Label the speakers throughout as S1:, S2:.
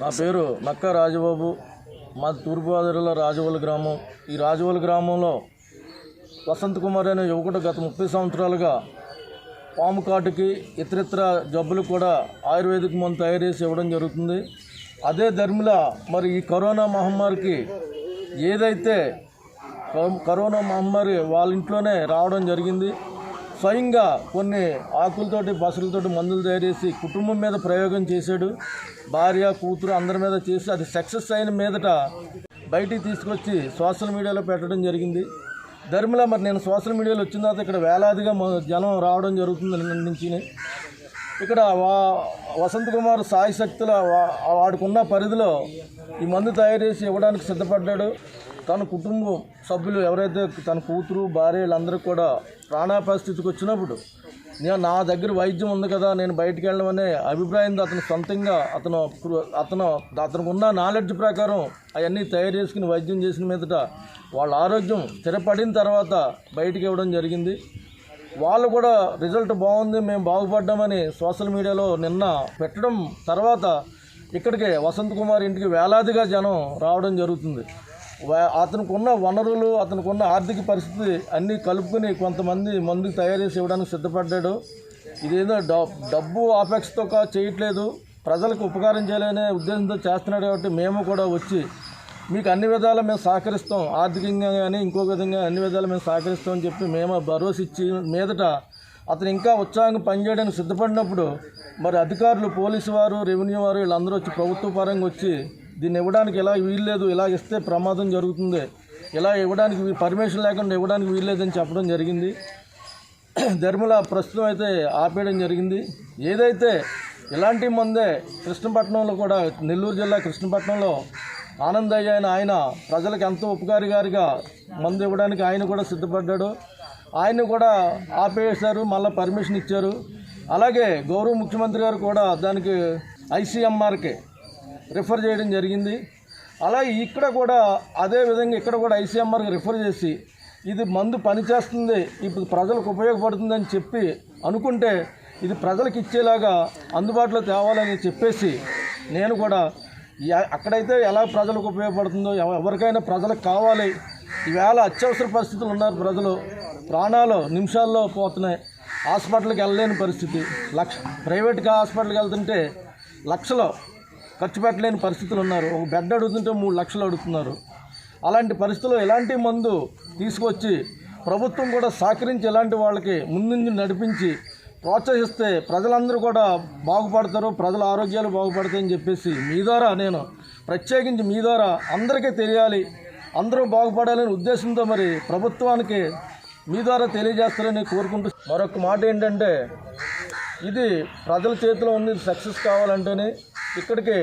S1: నా పేరు నక్క రాజబాబు. మా తూర్పుగోదావరిలో రాజవల్లి గ్రామం. ఈ రాజవల్లి గ్రామంలో వసంత్ కుమార్ అనే యువకుడు గత ముప్పై సంవత్సరాలుగా పాము కాటుకి ఇతరితర జబ్బులు కూడా ఆయుర్వేదిక మందు తయారు చేసి ఇవ్వడం జరుగుతుంది. అదే ధర్మిల మరి ఈ కరోనా మహమ్మారికి ఏదైతే కరోనా మహమ్మారి వాళ్ళ ఇంట్లోనే రావడం జరిగింది. స్వయంగా కొన్ని ఆకులతోటి బసలతోటి మందులు తయారు చేసి కుటుంబం మీద ప్రయోగం చేశాడు. భార్య కూతురు అందరి మీద చేసి అది సక్సెస్ అయిన మీదట బయటికి తీసుకొచ్చి సోషల్ మీడియాలో పెట్టడం జరిగింది. ధర్మల మరి నేను సోషల్ మీడియాలో వచ్చిన తర్వాత ఇక్కడ వేలాదిగా జనం రావడం జరుగుతుంది నిన్న నుంచి ఇక్కడ వా వసంత్ కుమార్ సాయి శక్తుల వా- వాడికున్న పరిధిలో ఈ మందు తయారు చేసి ఇవ్వడానికి సిద్ధపడ్డాడు. తన కుటుంబం సభ్యులు ఎవరైతే తన కూతురు భార్య వీళ్ళందరూ కూడా ప్రాణాపాయ స్థితికి వచ్చినప్పుడు నేను నా దగ్గర వైద్యం ఉంది కదా నేను బయటికి వెళ్ళడం అనే అభిప్రాయంతో అతను సొంతంగా అతను అతను అతనికి ఉన్న నాలెడ్జ్ ప్రకారం అవన్నీ తయారు చేసుకుని వైద్యం చేసిన మీదట వాళ్ళ ఆరోగ్యం స్థిరపడిన తర్వాత బయటికి ఇవ్వడం జరిగింది. వాళ్ళు కూడా రిజల్ట్ బాగుంది మేము బాగుపడ్డామని సోషల్ మీడియాలో నిన్న పెట్టడం తర్వాత ఇక్కడికి వసంత్ కుమార్ ఇంటికి వేలాదిగా జనం రావడం జరుగుతుంది. అతనికి ఉన్న వనరులు అతనికి ఉన్న ఆర్థిక పరిస్థితి అన్నీ కలుపుకొని కొంతమంది మందుకు తయారు చేసి ఇవ్వడానికి సిద్ధపడ్డాడు. ఇదేదో డబ్ డబ్బు ఆపేక్షతో చేయట్లేదు. ప్రజలకు ఉపకారం చేయాలనే ఉద్దేశంతో చేస్తున్నాడు కాబట్టి మేము కూడా వచ్చి మీకు అన్ని విధాలా మేము సహకరిస్తాం. ఆర్థికంగా కానీ ఇంకో విధంగా అన్ని విధాలు మేము సహకరిస్తాం అని చెప్పి మేము భరోసా ఇచ్చి మీదట అతను ఇంకా ఉత్సాహంగా పనిచేయడానికి సిద్ధపడినప్పుడు మరి అధికారులు పోలీసు వారు రెవెన్యూ వారు వీళ్ళందరూ వచ్చి ప్రభుత్వ పరంగా వచ్చి దీన్ని ఇవ్వడానికి ఇలా వీల్లేదు ఇలా ఇస్తే ప్రమాదం జరుగుతుంది ఇలా ఇవ్వడానికి పర్మిషన్ లేకుండా ఇవ్వడానికి వీల్లేదని చెప్పడం జరిగింది. ధర్మల ప్రస్తుతం అయితే ఆపేయడం జరిగింది. ఏదైతే ఇలాంటి ముందే కృష్ణపట్నంలో కూడా నెల్లూరు జిల్లా కృష్ణపట్నంలో ఆనందయ్య అయిన ఆయన ప్రజలకు ఎంతో ఉపకారిగారిగా మందు ఇవ్వడానికి ఆయన కూడా సిద్ధపడ్డాడు. ఆయన కూడా ఆపేశారు మళ్ళీ పర్మిషన్ ఇచ్చారు. అలాగే గౌరవ ముఖ్యమంత్రి గారు కూడా దానికి ఐసీఎంఆర్కి రిఫర్ చేయడం జరిగింది. అలాగే ఇక్కడ కూడా అదే విధంగా ఇక్కడ కూడా ఐసీఎంఆర్కి రిఫర్ చేసి ఇది మందు పనిచేస్తుంది ఇప్పుడు ప్రజలకు ఉపయోగపడుతుందని చెప్పి అనుకుంటే ఇది ప్రజలకు ఇచ్చేలాగా అందుబాటులో తేవాలని చెప్పేసి నేను కూడా అక్కడైతే ఎలా ప్రజలకు ఉపయోగపడుతుందో ఎవరికైనా ప్రజలకు కావాలి. ఈవేళ అత్యవసర పరిస్థితులు ఉన్నారు ప్రజలు. ప్రాణాలు నిమిషాల్లో పోతున్నాయి. హాస్పిటల్కి వెళ్ళలేని పరిస్థితి. లక్ష ప్రైవేట్గా హాస్పిటల్కి వెళ్తుంటే లక్షలు ఖర్చు పెట్టలేని పరిస్థితులు ఉన్నారు. ఒక బెడ్ అడుగుతుంటే మూడు లక్షలు అడుగుతున్నారు. అలాంటి పరిస్థితుల్లో ఎలాంటి మందు తీసుకొచ్చి ప్రభుత్వం కూడా సహకరించి ఇలాంటి వాళ్ళకి ముందుంచి నడిపించి ప్రోత్సహిస్తే ప్రజలందరూ కూడా బాగుపడతారు ప్రజల ఆరోగ్యాలు బాగుపడతాయని చెప్పేసి మీ ద్వారా నేను ప్రత్యేకించి మీ ద్వారా అందరికీ తెలియాలి అందరూ బాగుపడాలనే ఉద్దేశంతో మరి ప్రభుత్వానికి మీ ద్వారా తెలియజేస్తారని కోరుకుంటూ మరొక మాట ఏంటంటే ఇది ప్రజల చేతిలో ఉంది సక్సెస్ కావాలంటేనే ఇక్కడికి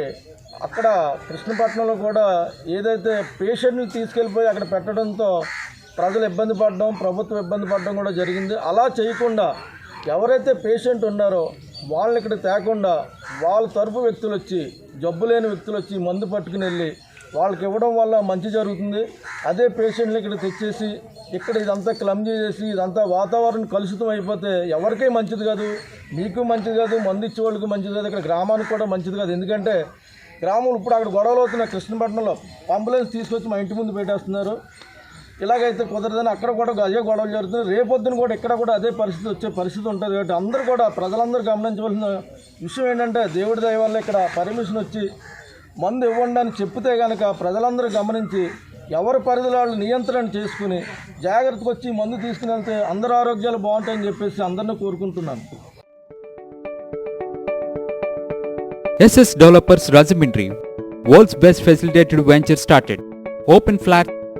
S1: అక్కడ కృష్ణపట్నంలో కూడా ఏదైతే పేషెంట్ని తీసుకెళ్ళిపోయి అక్కడ పెట్టడంతో ప్రజలు ఇబ్బంది పడడం ప్రభుత్వం ఇబ్బంది పడడం కూడా జరిగింది. అలా చేయకుండా ఎవరైతే పేషెంట్ ఉన్నారో వాళ్ళని ఇక్కడ తేకుండా వాళ్ళ తరపు వ్యక్తులు వచ్చి జబ్బు లేని వ్యక్తులు వచ్చి మందు పట్టుకుని వెళ్ళి వాళ్ళకి ఇవ్వడం వల్ల మంచి జరుగుతుంది. అదే పేషెంట్లు ఇక్కడ తెచ్చేసి ఇక్కడ ఇదంతా క్లమ్ చేసి ఇదంతా వాతావరణం కలుషితం అయిపోతే ఎవరికీ మంచిది కాదు. మీకు మంచిది కాదు మందు ఇచ్చే వాళ్ళకి మంచిది కాదు. ఇక్కడ గ్రామానికి కూడా మంచిది కాదు. ఎందుకంటే గ్రామం ఇప్పుడు అక్కడ గొడవలు అవుతున్నాయి. కృష్ణపట్నంలో అంబులెన్స్ తీసుకొచ్చి మా ఇంటి ముందు పెట్టేస్తున్నారు. ఇలాగైతే కుదరదని అక్కడ కూడా అదే గొడవలు జరుగుతుంది రేపొద్దున కూడా ఇక్కడ కూడా అదే పరిస్థితి వచ్చే పరిస్థితి ఉంటుంది కాబట్టి అందరూ కూడా ప్రజలందరూ గమనించవలసిన విషయం ఏంటంటే దేవుడి దయ వల్ల ఇక్కడ పర్మిషన్ వచ్చి మందు ఇవ్వండి అని చెప్తే కనుక ప్రజలందరూ గమనించి ఎవరి పరిధిలో వాళ్ళు నియంత్రణ చేసుకుని జాగ్రత్తకు వచ్చి మందు తీసుకుని వెళ్తే అందరి ఆరోగ్యాలు బాగుంటాయని చెప్పేసి అందరినీ కోరుకుంటున్నాను.
S2: SS developers Rajahmundry world's best facilitated venture started open flat